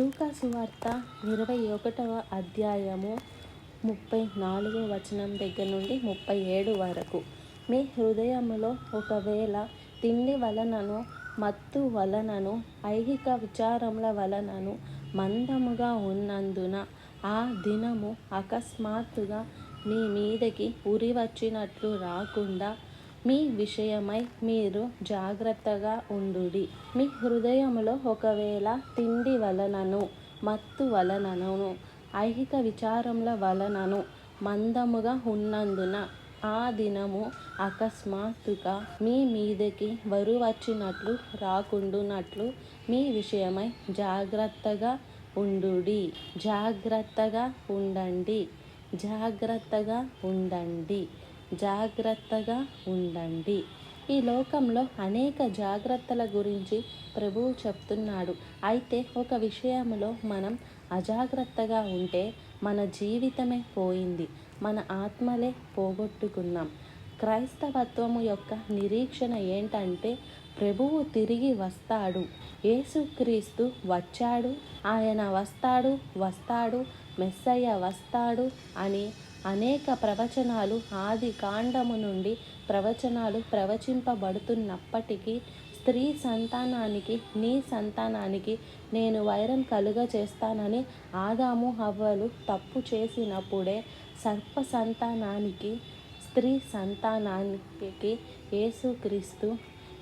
లూకాసు వార్త ఇరవై ఒకటవ అధ్యాయము ముప్పై నాలుగో వచనం దగ్గర నుండి ముప్పై ఏడు వరకు. మీ హృదయములో ఒకవేళ తిండి వలనను మత్తు వలనను ఐహిక విచారముల వలనను మందముగా ఉన్నందున ఆ దినము అకస్మాత్తుగా మీ మీదకి ఉరి వచ్చినట్లు రాకుండా మీ విషయమై మీరు జాగ్రత్తగా ఉండుడి. మీ హృదయంలో ఒకవేళ తిండి వలనను మత్తు వలనను ఐహిక విచారముల వలనను మందముగా ఉన్నందున ఆ దినము అకస్మాత్తుగా మీ మీదకి వచ్చినట్లు రాకుండునట్లు మీ విషయమై జాగ్రత్తగా ఉండుడి. జాగ్రత్తగా ఉండండి. జాగ్రత్తగా ఉండండి. జాగ్రత్తగా ఉండండి. ఈ లోకంలో అనేక జాగ్రత్తల గురించి ప్రభువు చెప్తున్నాడు. అయితే ఒక విషయంలో మనం అజాగ్రత్తగా ఉంటే మన జీవితమే పోయింది. మన ఆత్మలే పోగొట్టుకున్నాం. క్రైస్తవత్వము యొక్క నిరీక్షణ ఏంటంటే ప్రభువు తిరిగి వస్తాడు. యేసుక్రీస్తు వచ్చాడు. ఆయన వస్తాడు వస్తాడు మెస్సయ్య వస్తాడు అని అనేక ప్రవచనాలు ఆది కాండము నుండి ప్రవచనాలు ప్రవచింపబడుతున్నప్పటికీ స్త్రీ సంతానానికి నీ సంతానానికి నేను వైరం కలుగ చేస్తానని ఆదాము హవ్వలు తప్పు చేసినప్పుడే సర్ప సంతానానికి స్త్రీ సంతానానికి యేసుక్రీస్తు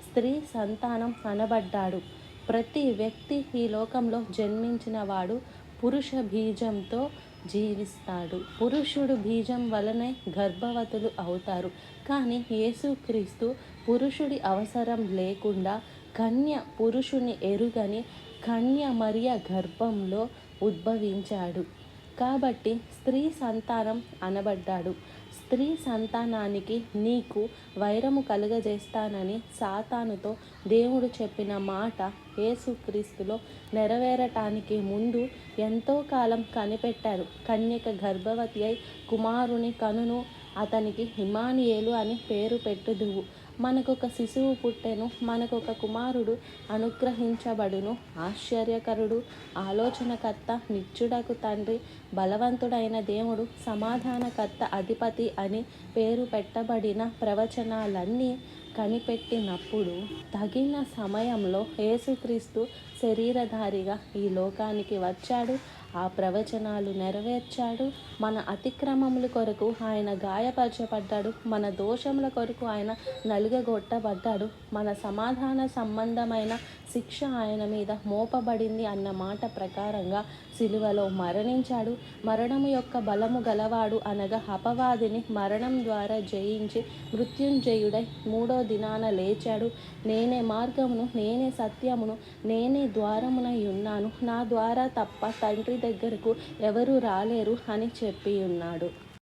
స్త్రీ సంతానం అనబడ్డాడు. ప్రతి వ్యక్తి ఈ లోకంలో జన్మించిన వాడు పురుష బీజంతో జీవిస్తాడు. పురుషుడు బీజం వలనే గర్భవతులు అవుతారు. కానీ యేసుక్రీస్తు పురుషుడి అవసరం లేకుండా కన్య పురుషుని ఎరుగని కన్య మరియ గర్భంలో ఉద్భవించాడు. కాబట్టి స్త్రీ సంతానం అనబడ్డాడు. స్త్రీ సంతానానికి నీకు వైరము కలుగజేస్తానని సాతానుతో దేవుడు చెప్పిన మాట యేసుక్రీస్తులో నెరవేరటానికి ముందు ఎంతో కాలం కనిపెట్టారు. కన్యక గర్భవతి అయి కుమారుని కనును అతనికి హిమానియేలు అని పేరు పెట్టుదువు. మనకొక శిశువు పుట్టెను మనకొక కుమారుడు అనుగ్రహించబడును. ఆశ్చర్యకరుడు ఆలోచనకర్త నిత్యుడకు తండ్రి బలవంతుడైన దేవుడు సమాధానకర్త అధిపతి అని పేరు పెట్టబడిన ప్రవచనాలన్నీ కనిపెట్టినప్పుడు తగిన సమయంలో యేసుక్రీస్తు శరీరధారిగా ఈ లోకానికి వచ్చాడు. ఆ ప్రవచనాలు నెరవేర్చాడు. మన అతిక్రమముల కొరకు ఆయన గాయపరచబడ్డాడు. మన దోషముల కొరకు ఆయన నలుగగొట్టబడ్డాడు. మన సమాధాన సంబంధమైన శిక్ష ఆయన మీద మోపబడింది అన్న మాట ప్రకారంగా సిలువలో మరణించాడు. మరణము యొక్క బలము గలవాడు అనగా అపవాదిని మరణం ద్వారా జయించి మృత్యుంజయుడై మూడో దినాన లేచాడు. నేనే మార్గమును నేనే సత్యమును నేనే ద్వారమునై ఉన్నాను. నా ద్వారా తప్ప తండ్రి దగ్గరకు ఎవరు రాలేరు అని చెప్పి ఉన్నాడు.